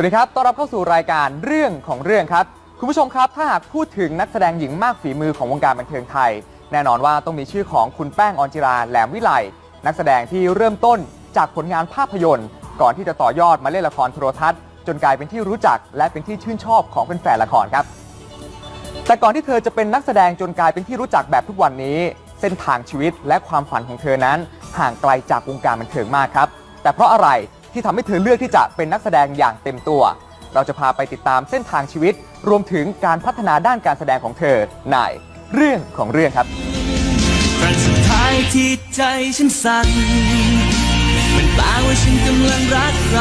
วัสดีครับ ต้อนรับเข้าสู่รายการเรื่องของเรื่องครับ คุณผู้ชมครับ ถ้าหากพูดถึงนักแสดงหญิงมากฝีมือของวงการบันเทิงไทย แน่นอนว่าต้องมีชื่อของคุณแป้งออนจิรา แหลมวิไล นักแสดงที่เริ่มต้นจากผลงานภาพยนตร์ ก่อนที่จะต่อยอดมาเล่นละครโทรทัศน์ จนกลายเป็นที่รู้จักและเป็นที่ชื่นชอบของแฟนๆละครครับ แต่ก่อนที่เธอจะเป็นนักแสดงจนกลายเป็นที่รู้จักแบบทุกวันนี้ เส้นทางชีวิตและความฝันของเธอนั้น ห่างไกลจากวงการบันเทิงมากครับ แต่เพราะอะไร ที่ทำให้เธอเลือกที่จะเป็นนักแสดงอย่างเต็มตัว เราจะพาไปติดตามเส้นทางชีวิต รวมถึงการพัฒนาด้านการแสดงของเธอในเรื่องของเรื่องครับครั้งสุดท้ายที่ใจฉันสั่นมันแปลว่าฉันกำลังรักใคร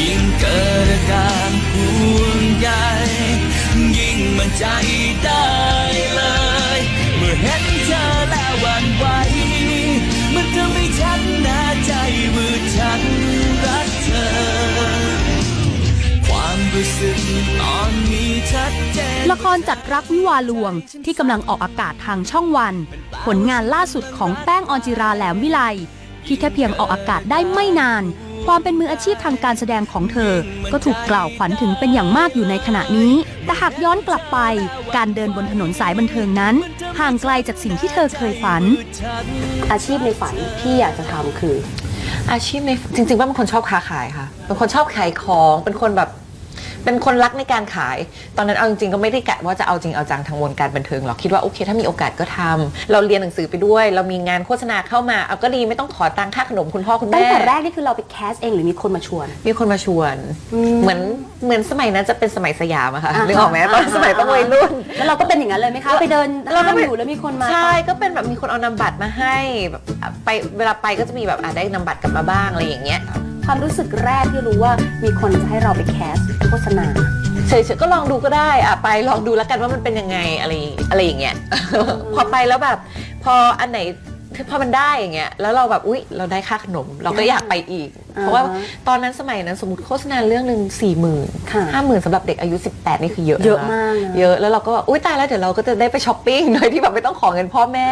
ยิ่งเกิดอาการห่วงใยยิ่งมันใจได้ รู้สึกตอนนี้ชัดเจนละครจัดรักวิวาลวงที่กำลังออกอากาศทางช่องวัน ผลงานล่าสุดของแป้งออนจิราแหลมวิไลที่แค่เพียงออกอากาศได้ไม่นาน ความเป็นมืออาชีพทางการแสดงของเธอ ก็ถูกกล่าวขวัญถึงเป็นอย่างมากอยู่ในขณะนี้ แต่หากย้อนกลับไป การเดินบนถนนสายบันเทิงนั้น ห่างไกลจากสิ่งที่เธอเคยฝัน อาชีพในฝันที่อยากจะทำคือ อาชีพในจริงๆว่าเป็นคนชอบค้าขายค่ะ เป็นคนชอบขายของ เป็นคนแบบ เป็นคนรักในการขาย ตอนนั้นเอาจริงๆก็ไม่ได้กะว่าจะเอาจริงเอาจังทางวงการบันเทิงหรอกคิดว่าโอเค ถ้ามีโอกาสก็ทำเราเรียนหนังสือไปด้วย เรามีงานโฆษณาเข้ามาเอาก็ดีไม่ต้องขอตังค่าขนมคุณพ่อคุณตั้งแม่แต่แรกนี่คือเราไปแคสเองหรือมีคนมาชวน มีคนมาชวนอืมเหมือนเหมือนสมัยนั้นจะเป็นสมัยสยามอะค่ะอ่านึกออกไหมตอนอ่าสมัยต้องวัยรุ่น แล้วเราก็เป็นอย่างนั้นเลยไหมคะไปเดินเราก็ห้างไปอยู่แล้วมีคนมาใช่ก็เป็นแบบมีคนเอานำบัตรมาให้แบบไปเวลาไปก็จะมีแบบอะได้นำบัตรกลับมาบ้างอะไรอย่างเงี้ย ความรู้สึกแรกที่รู้ว่ามีคนจะให้เราไปแคสโฆษณาเฉยๆก็ลองดูก็ได้อะไปลองดูแล้วกันว่ามันเป็นยังไงอะไรอะไรอย่างเงี้ยพอไปแล้วแบบ พออันไหนพอมันได้อย่างเงี้ยแล้วเราแบบอุ๊ยเราได้ค่าขนม เราก็อยากไปอีกอ่าฮะเพราะว่าตอนนั้นสมัยนั้นสมมติโฆษณาเรื่องหนึ่งสี่หมื่นค่ะห้าหมื่นสำหรับเด็กอายุ 18 นี่คือเยอะนเยอะมากนะเยอะแล้วเราก็แบบอุ๊ยตายแล้วเดี๋ยวเราก็จะได้ไปช้อปปิ้งโดยที่แบบไม่ต้องขอเงินพ่อแม่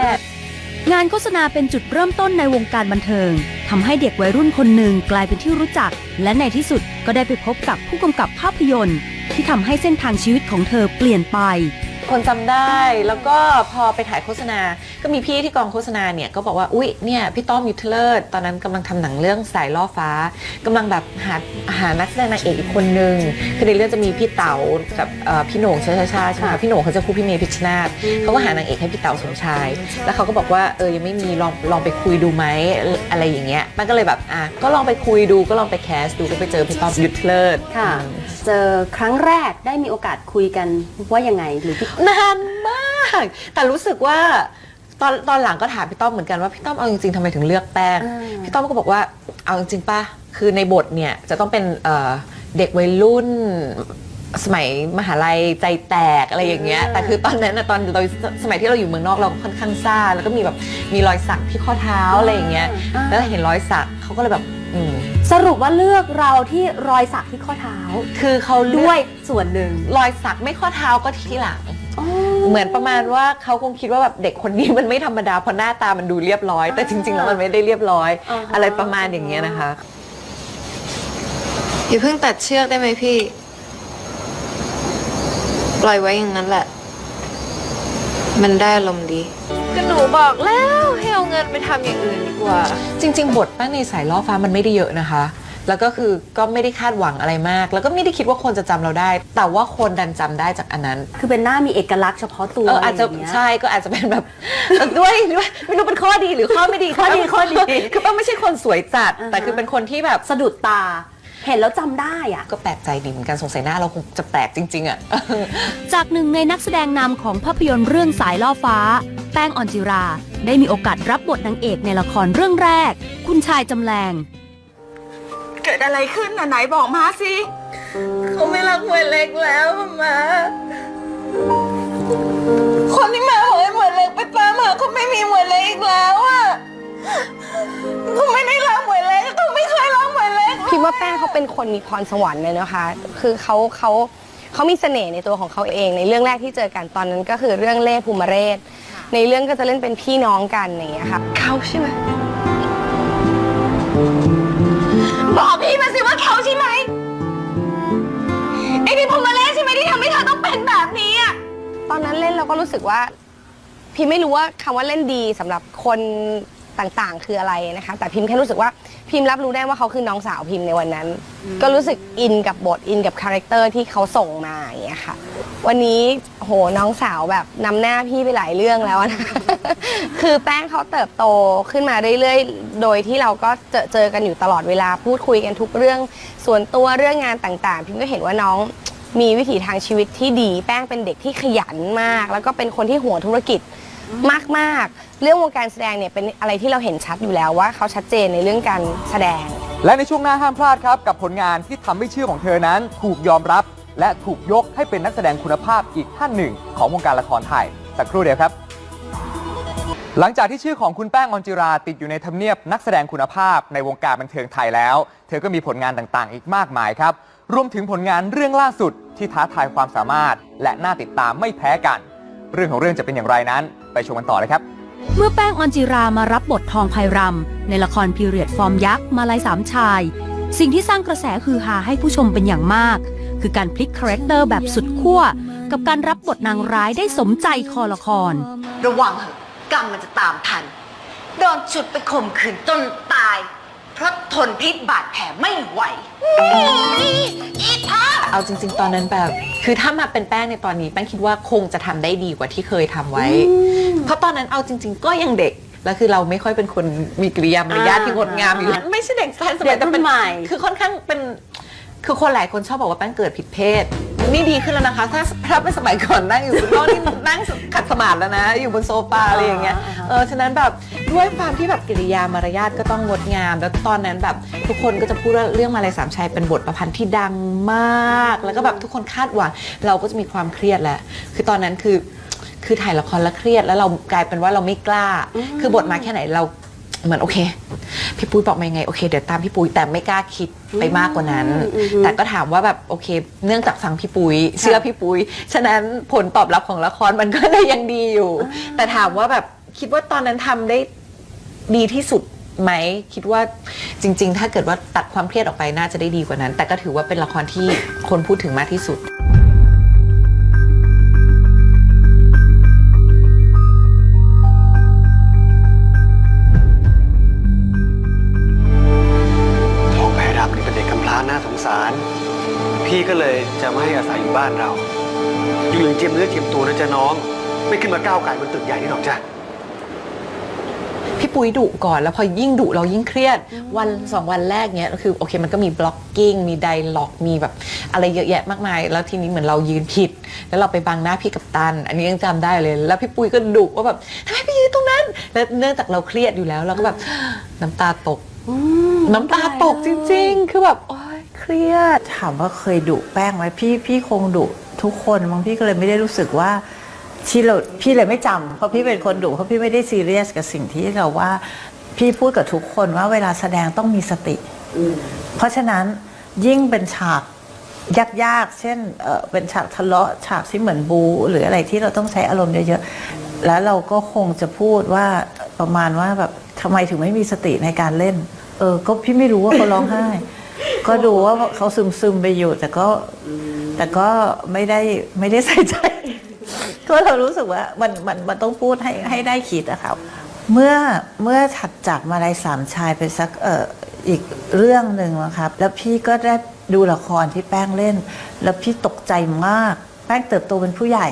งานโฆษณาเป็นจุดเริ่มต้นในวงการบันเทิงทำให้เด็กวัยรุ่นคนหนึ่งกลายเป็นที่รู้จัก และในที่สุดก็ได้ไปพบกับผู้กำกับภาพยนตร์ ที่ทำให้เส้นทางชีวิตของเธอเปลี่ยนไป คนจำได้แล้วก็พอไปถ่ายโฆษณา ก็มีพี่ที่กองโฆษณาเนี่ยก็บอกว่าอุ๊ยเนี่ยพี่ต้อมยุทธเลิศตอนนั้นกำลังทำหนังเรื่องสายล่อฟ้ากำลังแบบหาหานักแสดงนางเอกอีกคนนึงคือในเรื่องจะมีพี่เต๋ากับเอ่อพี่โหน่งชาชาชาใช่ไหมคะพี่โหน่งเขาจะคู่พี่เมย์พิชชนาธเขาก็หานางเอกให้พี่เต๋าสมชาย แล้วเขาก็บอกว่าเออยังไม่มีลองลองไปคุยดูไหมอะไรอย่างเงี้ยมันก็เลยแบบอะก็ลองไปคุยดูก็ลองไปแคสดูก็ไปเจอพี่ต้อมยุทธเลิศค่ะ เจอครั้งแรกได้มีโอกาสคุยกันว่ายังไงหรือพี่ นานมาก แต่รู้สึกว่า ตอนตอนหลังก็ถามพี่ต้อมเหมือนกันว่าพี่ต้อมเอาจริงๆทำไมถึงเลือกแป้งอ่าพี่ต้อมก็บอกว่าเอาจริงๆป่ะคือในบทเนี่ยจะต้องเป็นเอ่อเด็กวัยรุ่น สมัยมหาลัยใจแตกอะไรอย่างเงี้ยแต่คือตอนนั้นนะตอนเราสมัยที่เราอยู่เมืองนอกเราค่อนข้างซ่าแล้วก็มีแบบมีรอยสักที่ข้อเท้าอะไรอย่างเงี้ยอ่า แล้วเห็นรอยสักเขาก็เลยแบบอืมสรุปว่าเลือกเราที่รอยสักที่ข้อเท้า คือเขาเลือกด้วยส่วนหนึ่ง รอยสักไม่ข้อเท้าก็ที่หลัง เหมือนประมาณว่าเขาคงคิดว่าแบบเด็กคนนี้มันไม่ธรรมดาเพราะหน้าตามันดูเรียบร้อย แต่จริง ๆ แล้วมันไม่ได้เรียบร้อยอ่าฮะอะไรประมาณอย่างเงี้ยนะคะ อย่าเพิ่งตัดเชือกได้ไหมพี่ ปล่อยไว้อย่างนั้นแหละ มันได้ลมณ์ดีก็หนูบอกแล้วให้เอาเงินไปทำอย่างอื่นดีกว่า จริง ๆ บทแป้งในสายล่อฟ้ามันไม่ได้เยอะนะคะ แล้วก็คือก็ไม่ได้คาดหวังอะไรมาก แล้วก็ไม่ได้คิดว่าคนจะจำเราได้ แต่ว่าคนดันจำได้จากอันนั้น คือเป็นหน้ามีเอกลักษณ์เฉพาะตัวเอออาจจะไรย่งเงี้ย ใช่ก็อาจจะเป็นแบบ ด้วยด้วยไม่รู้เป็นข้อดีหรือข้อไม่ดีข้อดีข้อดี คือแป้งไม่ใช่คนสวยจัดอ่าฮะแต่คือเป็นคนที่แบบ สะดุดตา เห็นแล้วจำได้อะก็แปลกใจดีเหมือนกันสงสัยหน้าเราคงจะแปลกจริง ๆ อะ จากหนึ่งในนักแสดงนำของภาพยนตร์เรื่องสายล่อฟ้า แป้งออนจิรา ได้มีโอกาสรับบทนางเอกในละครเรื่องแรก คุณชายจำแรงเกิ ดอะไรขึ้นน่ะไหนบอกมาสิ เขาไม่รักหมวยเล็กแล้วมาคนที่มาของไอ้หมวยเล็กไปตามหาเขาไม่มีหมวยเล็กอีกแล้วอะเขาไม่ได้รักหมวยเล็กเขาไม่เคยรักหมวยเล็กพิมว่าแป้งเขาเป็นคนมีพรสวรรค์เลยนะคะ คือเขาเขาเขามีเสน่ห์ในตัวของเขาเอง ในเรื่องแรกที่เจอกันตอนนั้นก็คือเรื่องเล่ห์ภูมิเรศ ในเรื่องก็จะเล่นเป็นพี่น้องกันอย่างเงี้ยค่ะ เขาใช่ไหม บอกพี่มาสิว่าเขาใช่ไหมไอ้พี่พมาเล่ใช่ไหมที่ทำให้เธอต้องเป็นแบบนี้อะตอนนั้นเล่นเราก็รู้สึกว่า พี่ไม่รู้ว่าคำว่าเล่นดีสำหรับคน ต่างๆ คืออะไรนะคะ แต่พิมแค่รู้สึกว่าพิมรับรู้ได้ว่าเขาคือน้องสาวพิมในวันนั้น ก็รู้สึกอินกับบทอินกับคาแรคเตอร์ที่เขาส่งมาอย่างเงี้ยค่ะ วันนี้โหน้องสาวแบบนำหน้าพี่ไปหลายเรื่องแล้วนะคะคือแป้งเขาเติบโตขึ้นมาเรื่อยๆ โดยที่เราก็เจอเจอกันอยู่ตลอดเวลาพูดคุยกันทุกเรื่อง ส่วนตัวเรื่องงานต่างๆ พิมก็เห็นว่าน้องมีวิถีทางชีวิตที่ดี แป้งเป็นเด็กที่ขยันมาก แล้วก็เป็นคนที่หัวธุรกิจ มากๆ เรื่องวงการแสดงเนี่ยเป็นอะไรที่เราเห็นชัดอยู่แล้วว่าเขาชัดเจนในเรื่องการแสดง และในช่วงหน้าห้ามพลาดครับกับผลงานที่ทำให้ชื่อของเธอนั้นถูกยอมรับ และถูกยกให้เป็นนักแสดงคุณภาพอีกท่านหนึ่ง ของวงการละครไทยสักครู่เดียวครับ หลังจากที่ชื่อของคุณแป้งออนจิราติดอยู่ในทำเนียบนักแสดงคุณภาพในวงการบันเทิงไทยแล้ว เธอก็มีผลงานต่างๆ อีกมากมายครับรวมถึงผลงานเรื่องล่าสุดที่ท้าทายความสามารถ และน่าติดตามไม่แพ้กัน เรื่องของเรื่องจะเป็นอย่างไรนั้น ไปชมกันต่อเลยครับ เมื่อแป้งออนจิรามารับบททองไพรำในละครพีเรียดฟอร์มยักษ์มาลายสามชาย สิ่งที่สร้างกระแสคือฮาให้ผู้ชมเป็นอย่างมาก คือการพลิกคาแรคเตอร์แบบสุดขั้วกับการรับบทนางร้ายได้สมใจคอละคร ระวังเหอะกรรมมันจะตามทัน โดนฉุดไปข่มขืนจนตาย เพราะทนพิษบาดแผลไม่ไหวอีท้าเอาจริง ๆ ตอนนั้นแบบ คือถ้ามาเป็นแป้งในตอนนี้แป้งคิดว่าคงจะทำได้ดีกว่าที่เคยทำไว้ เพราะตอนนั้นเอาจริง ๆ ก็ยังเด็ก แล้วคือเราไม่ค่อยเป็นคนมีกิริยามารยาทที่งดงามอยู่แล้วไม่ใช่เด็กทันสมัยแต่เป็นเด็กรุ่นใหม่คือค่อนข้างเป็น คือคนหลายคนชอบบอกว่าแป้งเกิดผิดเพศ นี่ดีขึ้นแล้วนะคะ ถ้าถ้าเป็นสมัยก่อนนั่งอยู่บนโต๊ะนี่นั่งขัดสมาธิแล้วนะ อยู่บนโซฟาอะไรอย่างเงี้ย เออ ฉะนั้นแบบด้วยความที่แบบกิริยามารยาทก็ต้องงดงาม แล้วตอนนั้นแบบทุกคนก็จะพูดว่าเรื่องมาลัยสามชัยเป็นบทประพันธ์ที่ดังมาก แล้วก็แบบทุกคนคาดหวัง เราก็จะมีความเครียดแหละ คือตอนนั้นคือคือถ่ายละครแล้วเครียดแล้วเรากลายเป็นว่าเราไม่กล้า คือบทมาแค่ไหนเรา เหมือนโอเค พี่ปุ้ยบอกมายังไงโอเคเดี๋ยวตามพี่ปุ้ยแต่ไม่กล้าคิดไปมากกว่านั้นแต่ก็ถามว่าแบบโอเค เนื่องจากฟังพี่ปุ้ยเชื่อพี่ปุ้ยฉะนั้นผลตอบรับของละครมันก็เลยยังดีอยู่ แต่ถามว่าแบบคิดว่าตอนนั้นทำได้ดีที่สุดไหมคิดว่าจริง ๆ ถ้าเกิดว่าตัดความเครียดออกไปน่าจะได้ดีกว่านั้น แต่ก็ถือว่าเป็นละครที่คนพูดถึงมากที่สุด สงสาร พี่ก็เลยจะไม่ให้อาศัยอยู่บ้านเรา อยู่อย่างเจียมเนื้อเจียมตัวนะจ๊ะน้อง ไม่ขึ้นมาก้าวไก่บนตึกใหญ่นี่หรอกจ้ะ พี่ปุ้ยดุก่อนแล้วพอยิ่งดุเรายิ่งเครียด วันสองวันแรกเนี้ยคือโอเคมันก็มีบล็อกกิ้งมีไดล็อกมีแบบอะไรเยอะแยะมากมาย แล้วทีนี้เหมือนเรายืนผิด แล้วเราไปบังหน้าพี่กัปตัน อันนี้ยังจำได้เลย แล้วพี่ปุ้ยก็ดุว่าแบบทำไมไปยืนตรงนั้น แล้วเนื่องจากเราเครียดอยู่แล้วเราก็แบบน้ำตาตก น้ำตาตกจริง ๆ คือแบบโอ๊ย เครียดถามว่าเคยดุแป้งไหมพี่พี่คงดุทุกคนบางพี่ก็เลยไม่ได้รู้สึกว่าที่เราพี่เลยไม่จำเพราะพี่เป็นคนดุเพราะพี่ไม่ได้ซีเรียสกับสิ่งที่เราว่าพี่พูดกับทุกคนว่าเวลาแสดงต้องมีสติ เพราะฉะนั้นยิ่งเป็นฉากยากๆ เช่นเเป็นฉากทะเลาะฉากที่เหมือนบู หรืออะไรที่เราต้องใช้อารมณ์เยอะๆ แล้วเราก็คงจะพูดว่าประมาณว่าแบบทำไมถึงไม่มีสติในการเล่น เออ ก็พี่ไม่รู้ว่าเขาร้องไห้ ก็ดูว่าเขาซึมๆไปอยู่ แต่ก็แต่ก็ไม่ได้ไม่ได้ใส่ใจ ก็เรารู้สึกว่ามันมันมันต้องพูดให้ให้ได้คิดอะครับเมื่อเมื่อถัดจากมาลายสามชายไปสักเอออีกเรื่องหนึ่งนะครับ แล้วพี่ก็ได้ดูละครที่แป้งเล่น แล้วพี่ตกใจมาก แป้งเติบโตเป็นผู้ใหญ่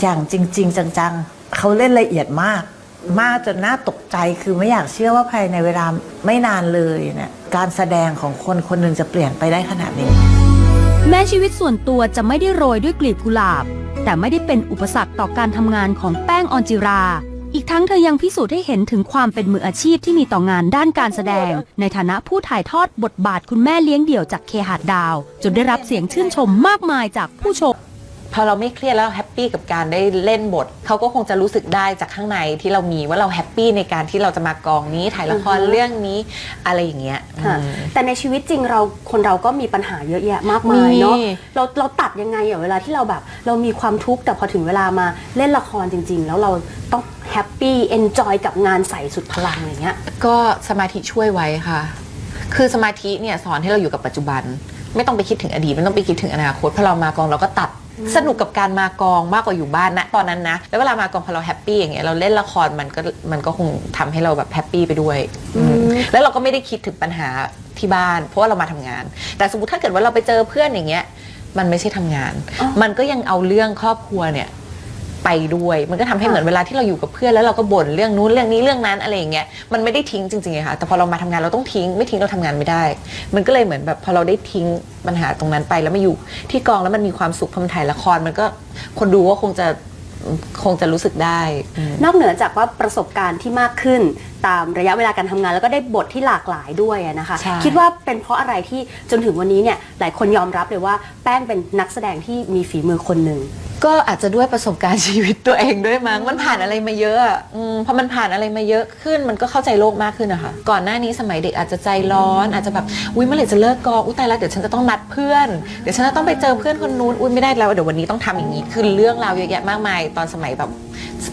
อย่างจริง ๆ จังๆเขาเล่นละเอียดมาก มากจนน่าตกใจคือไม่อยากเชื่อว่าภายในเวลาไม่นานเลยเนี่ย การแสดงของคนคนหนึ่งจะเปลี่ยนไปได้ขนาดนี้ แม้ชีวิตส่วนตัวจะไม่ได้โรยด้วยกลีบกุหลาบ แต่ไม่ได้เป็นอุปสรรคต่อการทำงานของแป้งออนจิรา อีกทั้งเธอยังพิสูจน์ให้เห็นถึงความเป็นมืออาชีพที่มีต่องานด้านการแสดง ในฐานะผู้ถ่ายทอดบทบาทคุณแม่เลี้ยงเดี่ยวจากเคหาดดาว จนได้รับเสียงชื่นชมมากมายจากผู้ชม พอเราไม่เครียดแล้วเราแฮปปี้กับการได้เล่นบทเขาก็คงจะรู้สึกได้จากข้างในที่เรามีว่าเราแฮปปี้ในการที่เราจะมากองนี้ถ่ายละครเรื่องนี้อะไรอย่างเงี้ยค่ะอืม แต่ในชีวิตจริงเราคนเราก็มีปัญหาเยอะแยะมากมายเนาะมี เราเราตัดยังไงอะเวลาที่เราแบบ เรามีความทุกข์แต่พอถึงเวลามาเล่นละครจริง ๆ แล้วเราต้องแฮปปี้เอนจอยกับงานใส่สุดพลังอะไรเงี้ย ก็สมาธิช่วยไว้ค่ะ คือสมาธิเนี่ยสอนให้เราอยู่กับปัจจุบัน ไม่ต้องไปคิดถึงอดีตไม่ต้องไปคิดถึงอนาคตพอเรามากองเราก็ตัด สนุกกับการมากองมากกว่าอยู่บ้านนะตอนนั้นนะ แล้วเวลามากองพอเราแฮปปี้อย่างเงี้ยเราเล่นละครมันก็มันก็คงทำให้เราแบบแฮปปี้ไปด้วยอืมแล้วเราก็ไม่ได้คิดถึงปัญหาที่บ้าน เพราะว่าเรามาทำงาน แต่สมมติถ้าเกิดว่าเราไปเจอเพื่อนอย่างเงี้ยมันไม่ใช่ทำงาน มันก็ยังเอาเรื่องครอบครัวเนี่ย ไปด้วย มันก็ทำให้เหมือนเวลาที่เราอยู่กับเพื่อนแล้วเราก็บ่นเรื่องนู้นเรื่องนี้เรื่องนั้นอะไรอย่างเงี้ยมันไม่ได้ทิ้งจริงๆอะค่ะแต่พอเรามาทำงานเราต้องทิ้ง ไม่ทิ้งเราทำงานไม่ได้ มันก็เลยเหมือนแบบพอเราได้ทิ้งปัญหาตรงนั้นไปแล้วมาอยู่ที่กองแล้วมันมีความสุขพอมันถ่ายละครมันก็คนดูก็คงจะคงจะรู้สึกได้อืม นอกเหนือจากว่าประสบการณ์ที่มากขึ้น ตามระยะเวลาการทำงานแล้วก็ได้บทที่หลากหลายด้วยอะนะคะ ใช่ คิดว่าเป็นเพราะอะไรที่จนถึงวันนี้เนี่ยหลายคนยอมรับเลยว่าแป้งเป็นนักแสดงที่มีฝีมือคนหนึ่ง ก็อาจจะด้วยประสบการณ์ชีวิตตัวเองด้วยมั้งมันผ่านอะไรมาเยอะอะอืมพอมันผ่านอะไรมาเยอะขึ้นมันก็เข้าใจโลกมากขึ้นนะคะก่อนหน้านี้สมัยเด็กอาจจะใจร้อนอาจจะแบบอุ้ยเมื่อไหร่จะเลิกกองอุ้ยตายแล้วเดี๋ยวฉันจะต้องนัดเพื่อน เดี๋ยวฉันจะต้องไปเจอเพื่อนคนนู้นอุ้ยไม่ได้แล้วเดี๋ยววันนี้ต้องทำอย่างนี้คือเรื่องราวเยอะแยะมากมาย ตอนสมัยแบบ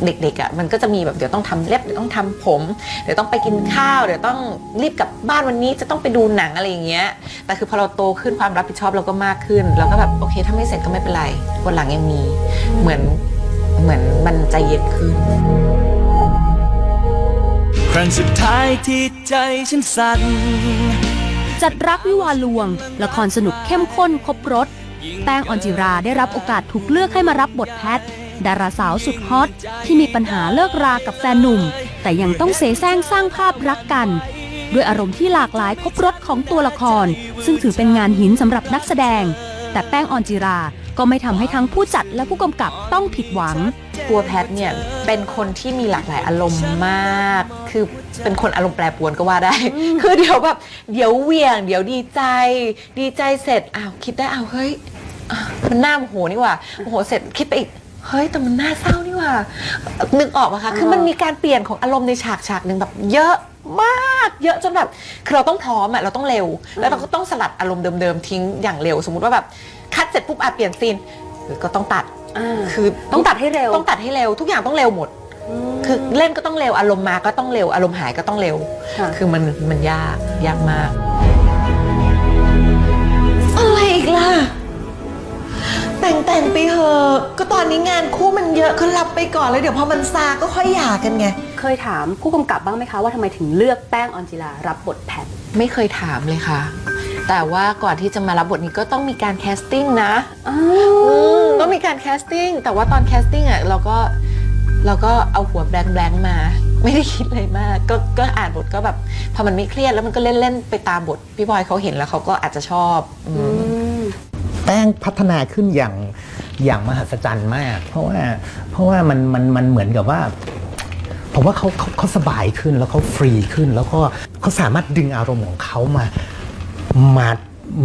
เด็กๆอะมันก็จะมีแบบเดี๋ยวต้องทำเล็บเดี๋ยวต้องทำผม เดี๋ยวต้องไปกินข้าว เดี๋ยวต้องรีบกลับบ้านวันนี้จะต้องไปดูหนังอะไรอย่างเงี้ยแต่คือพอเราโตขึ้นความรับผิดชอบเราก็มากขึ้นเราก็แบบโอเค ถ้าไม่เสร็จก็ไม่เป็นไรวันหลังยังมีเหมือนเหมือนมันใจเย็นขึ้นครั้งสุดท้ายที่ใจฉันสั่นจัดรักวิวาห์ลวง ละครสนุกเข้มข้นครบรถ แป้งออนจิราได้รับโอกาสถูกเลือกให้มารับบทแพท ดาราสาวสุดฮอตที่มีปัญหาเลิกรากับแฟนหนุ่ม แต่ยังต้องเสแสร้งสร้างภาพรักกัน ด้วยอารมณ์ที่หลากหลายครบรถของตัวละคร ซึ่งถือเป็นงานหินสำหรับนักแสดง แต่แป้งออนจิราก็ไม่ทำให้ทั้งผู้จัดและผู้กำกับต้องผิดหวังตัวแพทเนี่ยเป็นคนที่มีหลากหลายอารมณ์มาก คือเป็นคนอารมณ์แปรปรวนก็ว่าได้ คือเดี๋ยวแบบเดี๋ยวเวียง เดี๋ยวดีใจ ดีใจเสร็จอ้าวคิดได้อ้าวเฮ้ยมันน่าโมโหนี่ว่าโมโหเสร็จคิดไปอีก เฮ้ยแต่มันน่าเศร้านี่หว่านึกออกปะคะคือมันมีการเปลี่ยนของอารมณ์ในฉากฉากหนึ่งแบบเยอะมากเยอะจนแบบคือเราต้องพร้อมอะเราต้องเร็ว แล้วเราก็ต้องสลัดอารมณ์เดิมๆทิ้งอย่างเร็ว สมมุติว่าแบบคัดเสร็จปุ๊บอะเปลี่ยนซีนก็ต้องตัดคือต้องตัดให้เร็วต้องตัดให้เร็ว ทุกอย่างต้องเร็วหมด คือเล่นก็ต้องเร็วอารมณ์มาก็ต้องเร็วอารมณ์หายก็ต้องเร็วค่ะคือมันมันยากยากมาก อะไรอีกล่ะ แต่งแต่งไปเถอะก็ตอนนี้งานคู่มันเยอะก็รับไปก่อนแล้วเดี๋ยวพอมันซาก็ค่อยหย่ากันไง เคยถามผู้กำกับบ้างไหมคะว่าทำไมถึงเลือกแป้งออนจิรารับบทแพท ไม่เคยถามเลยค่ะ แต่ว่าก่อนที่จะมารับบทนี้ก็ต้องมีการแคสติ้งนะอืมต้องมีการแคสติ้งแต่ว่าตอนแคสติ้งอะเราก็เราก็เอาหัวแบงแบงๆมา ไม่ได้คิดอะไรมาก ก็ก็อ่านบทก็แบบพอมันไม่เครียดแล้วมันก็เล่นเล่นๆไปตามบท พี่บอยเขาเห็นแล้วเขาก็อาจจะชอบ อืม แป้งพัฒนาขึ้นอย่างอย่างมหัศจรรย์มาก เพราะว่าเพราะว่ามันมันมันเหมือนกับว่า ผมว่าเขาเขาเขาสบายขึ้นแล้วเขาฟรีขึ้น แล้วก็เขาสามารถดึงอารมณ์ของเขามามา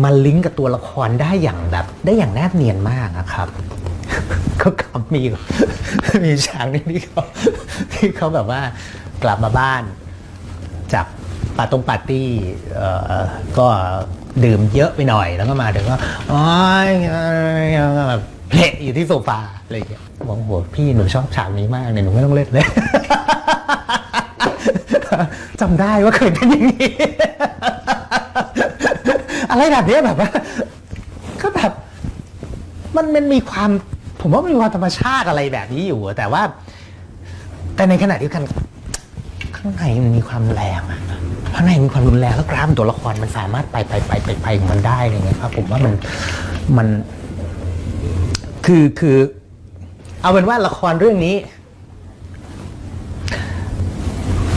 มาลิงก์กับตัวละครได้อย่างแบบได้อย่างแนบเนียนมากอะครับก็คำมีมีฉากนึงที่เขาที่เขาแบบว่ากลับมาบ้านจากปาตรงปาร์ตี้ก็ ดื่มเยอะไปหน่อยแล้วก็มาถึงก็อ๋อยแบบเพลอยู่ที่โซฟาอะไรอย่างเงี้ยบอกโหพี่หนูชอบฉากนี้มากเนี่ยหนูไม่ต้องเล่นเลยจำได้ว่าเคยเป็นอย่างนี้ อะไรแบบเนี้ยแบบว่าก็แบบมันมันมีความ ผมว่ามันมีความธรรมชาติอะไรแบบนี้อยู่ แต่ว่า แต่ในขณะเดียวกัน ข้างในมันมีความแรงอะ ข้างในมีความรุนแรงแล้วกราฟตัวละครมันสามารถไปไปไปไปไปของมันได้อะไรเงี้ยครับ ผมว่ามันมันคือคือ เอาเป็นว่าละครเรื่องนี้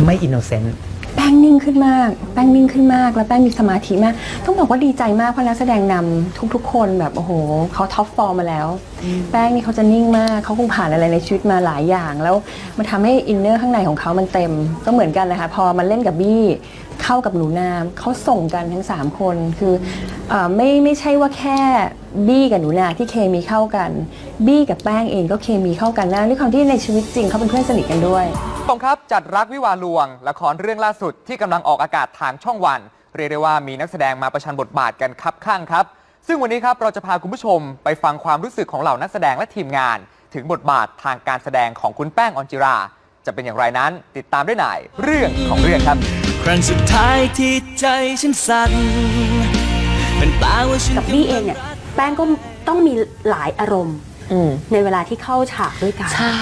ไม่อินโนเซนต์แป้งนิ่งขึ้นมาก แป้งนิ่งขึ้นมาก แล้วแป้งมีสมาธิมาก ต้องบอกว่าดีใจมากเพราะนักแสดงนำทุกๆ คนแบบโอ้โหเขาท็อปฟอร์มมาแล้ว แป้งนี่เขาจะนิ่งมากเขาคงผ่านอะไรในชีวิตมาหลายอย่าง แล้วมันทำให้อินเนอร์ข้างในของเขามันเต็ม ก็เหมือนกันนะคะพอมาเล่นกับบี้ เข้ากับหนูนามเขาส่งกันทั้ง 3 คนคือเออไม่ไม่ใช่ว่าแค่บี้กับหนูนาที่เคมีเข้ากัน บี้กับแป้งเองก็เคมีเข้ากันนะด้วยความที่ในชีวิตจริงเขาเป็นเพื่อนสนิทกันด้วยผู้ชมครับจัดรักวิวาลวง ละครเรื่องล่าสุดที่กำลังออกอากาศทางช่องวัน เรียกได้ว่ามีนักแสดงมาประชันบทบาทกันคับข้างครับ ซึ่งวันนี้ครับเราจะพาคุณผู้ชมไปฟังความรู้สึกของเหล่านักแสดงและทีมงาน ถึงบทบาททางการแสดงของคุณแป้งออนจิรา จะเป็นอย่างไรนั้น ติดตามได้ในเรื่องของเรื่องครับ ครั้งสุดท้ายที่ใจฉันสั่นเป็นเปล่าว่าฉันกับบี้เองเนี่ยแป้งก็ต้องมีหลายอารมณ์อืมในเวลาที่เข้าฉากด้วยกัน ใช่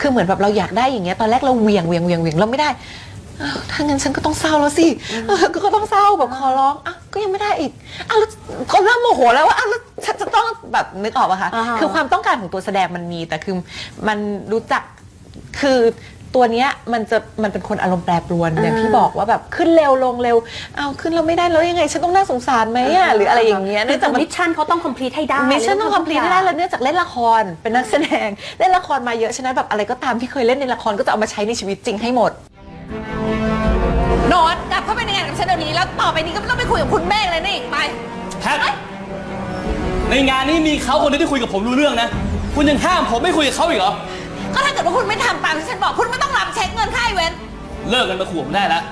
คือเหมือนแบบเราอยากได้อย่างเงี้ย ตอนแรกเราเหวียงเหวียงเหวียงเหวียงเราไม่ได้อ้าวถ้างั้นฉันก็ต้องเศร้าแล้วสิเออก็ต้องเศร้าแบบขอร้องอะก็ยังไม่ได้อีกอะแล้วก็เริ่มโมโหแล้วว่าอะแล้วฉันจะต้องแบบนึกออกปะคะอ่าฮะคือความต้องการของตัวแสดงมันมี แต่คือมันรู้จักคือ ตัวเนี้ยมันจะมันเป็นคนอารมณ์แปรปรวนอย่างที่บอกว่าแบบขึ้นเร็วลงเร็วเอาวขึ้นเราไม่ได้แล้วยังไงฉันต้องน่าสงสารไหมอะหรืออะไรอย่างเงี้ยคืเนื่อองจากมันมิชชั่นเขาต้องคอมพลีทให้ได้มิชชั่นต้องคอมพลีทให้ได้แล้แล้ววเนื่องจากเล่นละครเป็นนักแสดงเล่นละครมาเยอะฉะนั้นแบบอะไรก็ตามที่เคยเล่นในละครก็จะเอามาใช้ในชีวิตจริงให้หมดโนอนกลับเข้าไปในงานกับฉันเดี๋ยวนี้แล้วต่อไปนี้ก็ไม่ต้องไปคุยกับคุณแม่เลยนี่ไปแพทในงานนี้มีเขาคนเดียวที่คุยกับผมรู้เรื่องนะ คุณยังห้ามผมไม่คุยกับเขาอีกเหรอ ก็ถ้าเกิดว่าคุณไม่ทำตามที่ฉันบอก คุณไม่ต้องรับเช็คเงินค่าอีเวนต์เลิกกันมาขู่ผมได้แล้ว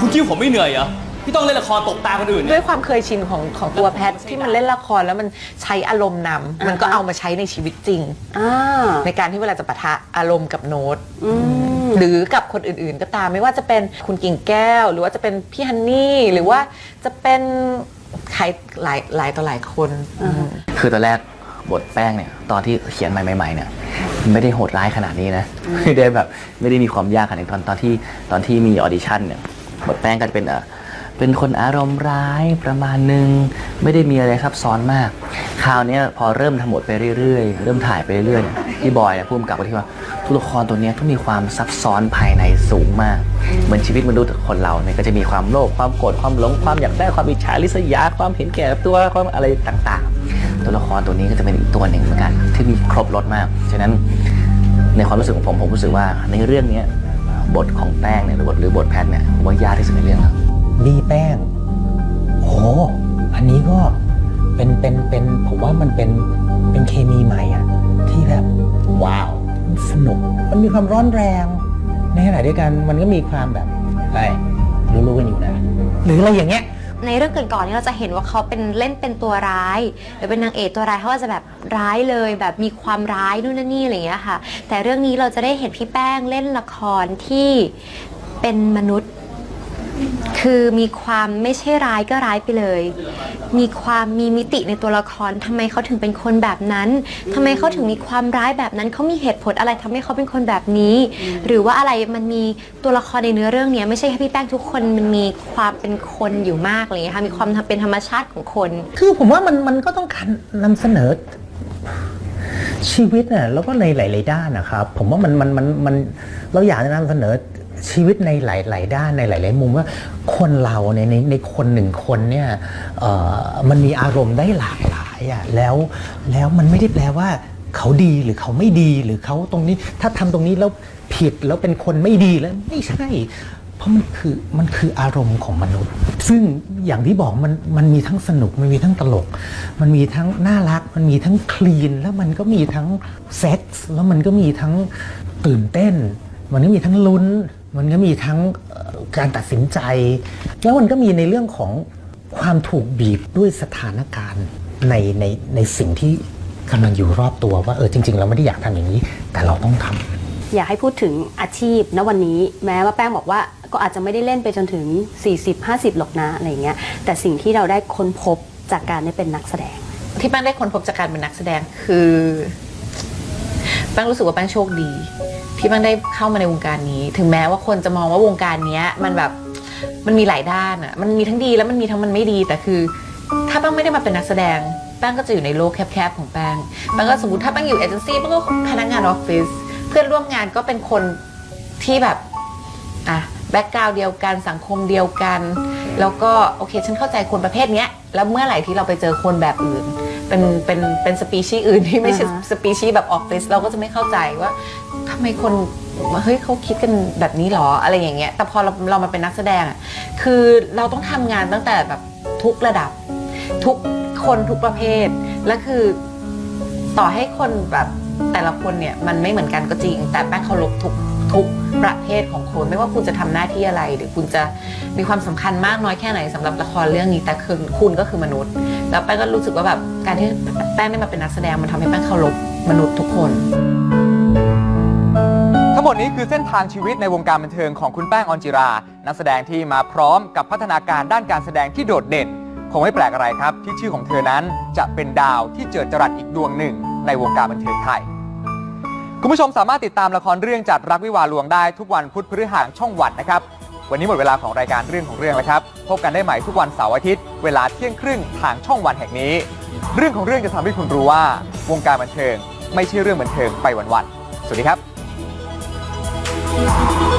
คุณคิดว่าผมไม่เหนื่อยเหรอ ที่ต้องเล่นละครตกตาคนอื่นด้เนี่วยยความเคยชินของของตัวแพทที่มันเล่นละครแล้วมันใช้อารมณ์นำมันก็เอามาใช้ในชีวิตจริง อ่าในการที่เวลาจะปะทะอารมณ์กับโน้ต อืม หรือกับคนอื่นๆก็ตามไม่ว่าจะเป็นคุณกิ่งแก้ว หรือว่าจะเป็นพี่ฮันนี่หรือว่าจะเป็นใครหลายหลายต่อหลายคนอืม คือตอนแรก บทแป้งเนี่ยตอนที่เขียนใหม่ๆเนี่ยไม่ได้โหดร้ายขนาดนี้นะไม่ได้แบบไม่ได้มีความยากขนาดนี้ตอนตอนที่ตอนที่มีออดิชั่นเนี่ยบทแป้งก็จะเป็นเออเป็นคนอารมณ์ร้ายประมาณหนึ่งไม่ได้มีอะไรซับซ้อนมาก คราวนี้พอเริ่มทำบทไปเรื่อยๆ เริ่มถ่ายไปเรื่อยๆเนี่ยพี่บอยเนี่ยพูดกับที่ว่าตัวละครตัวนี้ต้องมีความซับซ้อนภายในสูงมาก เหมือนชีวิตมนุษย์คนเราเนี่ยก็จะมีความโลภความโกรธความหลงความอยากได้ความอิจฉาริษยาความเห็นแก่ตัวความอะไรต่างๆ ตัวละครตัวนี้ก็จะเป็นอีกตัวหนึ่งเหมือนกัน ที่มีครบรถมาก ฉะนั้นในความรู้สึกของผมผมรู้สึกว่าในเรื่องนี้บทของแป้งเนี่ยหรือบทหรือบทแพทย์เนี่ยผมว่ายากที่สุดในเรื่องแล้วบีแป้งโหอันนี้ก็เป็นเป็นเป็นผมว่ามันเป็นเป็นเคมีใหม่อะที่แบบว้าวสนุกมันมีความร้อนแรง ในขณะเดียวกันมันก็มีความแบบไอ้ยรู้ๆกันอยู่นะ หรืออะไรอย่างเงี้ย ในเรื่องก่อนๆนี้เราจะเห็นว่าเขาเป็นเล่นเป็นตัวร้ายหรือเป็นนางเอกตัวร้ายเขาก็จะแบบร้ายเลย แบบมีความร้ายนู่นนั่นนี่อะไรอย่างเงี้ยค่ะ แต่เรื่องนี้เราจะได้เห็นพี่แป้งเล่นละครที่เป็นมนุษย์ คือมีความไม่ใช่ร้ายก็ร้ายไปเลย มีความมีมิติในตัวละครทำไมเขาถึงเป็นคนแบบนั้นทำไมเขาถึงมีความร้ายแบบนั้นเขามีเหตุผลอะไรทำให้เขาเป็นคนแบบนี้ หรือว่าอะไรมันมีตัวละครในเนื้อเรื่องเนี้ยไม่ใช่แค่พี่แป้งทุกคนมันมีความเป็นคนอยู่มากอะไรอย่างเลยค่ะมีความเป็นธรรมชาติของคน คือผมว่ามันมันก็ต้องการนำเสนอ ชีวิตน่ะแล้วก็ในหลาย ๆ ด้านนะครับ ผมว่ามันมันมันมันเราอยากจะนำเสนอ ชีวิตในหลาย ๆ ด้านในหลาย ๆ มุมว่าคนเราในในในคนหนึ่งคนเนี่ยมันมีอารมณ์ได้หลากหลายอะแล้วแล้วมันไม่ได้แปลว่าเขาดีหรือเขาไม่ดีหรือเขาตรงนี้ถ้าทำตรงนี้แล้วผิดแล้วเป็นคนไม่ดีแล้วไม่ใช่ เพราะมันคือมันคืออารมณ์ของมนุษย์ ซึ่งอย่างที่บอกมันมันมีทั้งสนุกมันมีทั้งตลก มันมีทั้งน่ารัก มันมีทั้งคลีน แล้วมันก็มีทั้งเซ็กส์แล้วมันก็มีทั้งตื่นเต้น มันก็มีทั้งลุ้น มันก็มีทั้งการตัดสินใจ แล้วมันก็มีในเรื่องของความถูกบีบด้วยสถานการณ์ในในในสิ่งที่กำลังอยู่รอบตัวว่าเออจริง ๆ เราไม่ได้อยากทำอย่างนี้ แต่เราต้องทำอยากให้พูดถึงอาชีพณวันนี้ แม้ว่าแป้งบอกว่าก็อาจจะไม่ได้เล่นไปจนถึง 40-50 หรอกนะอะไรเงี้ยแต่สิ่งที่เราได้ค้นพบจากการได้เป็นนักแสดง ที่แป้งได้ค้นพบจากการเป็นนักแสดงคือแป้งรู้สึกว่าแป้งโชคดี ที่แป้งได้เข้ามาในวงการนี้ ถึงแม้ว่าคนจะมองว่าวงการเนี้ยมันแบบมันมีหลายด้านอะมันมีทั้งดีแล้วมันมีทั้งมันไม่ดีแต่คือ ถ้าแป้งไม่ได้มาเป็นนักแสดงแป้งก็จะอยู่ในโลกแคบๆของแป้งแป้งก็สมมติถ้าแป้งอยู่เอเจนซี่แป้งก็พนักงานออฟฟิศเพื่อนร่วมงานก็เป็นคนที่แบบอะแบ็กกราวด์เดียวกันสังคมเดียวกัน แล้วก็โอเคฉันเข้าใจคนประเภทเนี้ยแล้วเมื่อไหร่ที่เราไปเจอคนแบบอื่น เป็นเป็นเป็นสปีชีส์อื่นที่ไม่ใช่อ่าฮะสปีชีส์แบบออฟฟิศเราก็จะไม่เข้าใจว่า ทำไมคนเฮ้ยเขาคิดกันแบบนี้หรออะไรอย่างเงี้ยแต่พอเราเรามาเป็นนักแสดงอะคือเราต้องทำงานตั้งแต่แบบทุกระดับ ทุกคนทุกประเภทและคือต่อให้คนแบบแต่ละคนเนี่ยมันไม่เหมือนกันก็จริง แต่แป้งเคารพทุกทุกประเภทของคนไม่ว่าคุณจะทำหน้าที่อะไร หรือคุณจะมีความสำคัญมากน้อยแค่ไหนสำหรับละครเรื่องนี้แต่คือคุณก็คือมนุษย์ แล้วแป้งก็รู้สึกว่าแบบการที่แป้งได้มาเป็นนักแสดงมันทำให้แป้งเคารพมนุษย์ทุกคน งหมดนี้คือเส้นทางชีวิตในวงการบันเทิงของคุณแป้งออนจิรา นักแสดงที่มาพร้อมกับพัฒนาการด้านการแสดงที่โดดเด่น คงไม่แปลกอะไรครับ ที่ชื่อของเธอนั้นจะเป็นดาวที่เจิดจรัสอีกดวงหนึ่ง ในวงการบันเทิงไทย คุณผู้ชมสามารถติดตามละครเรื่องจัดรักวิวาลวงได้ทุกวันพุธพฤหัสช่องวันนะครับ วันนี้หมดเวลาของรายการเรื่องของเรื่องแล้วครับ พบกันได้ใหม่ทุกวันเสาร์อาทิตย์ เวลาเที่ยงครึ่งทางช่องวันแห่งนี้ เรื่องของเรื่องจะทำให้คุณรู้ว่า วงการบันเทิง ไม่ใช่เรื่องบันเทิงไปวันๆสวัสดีครับ Oh,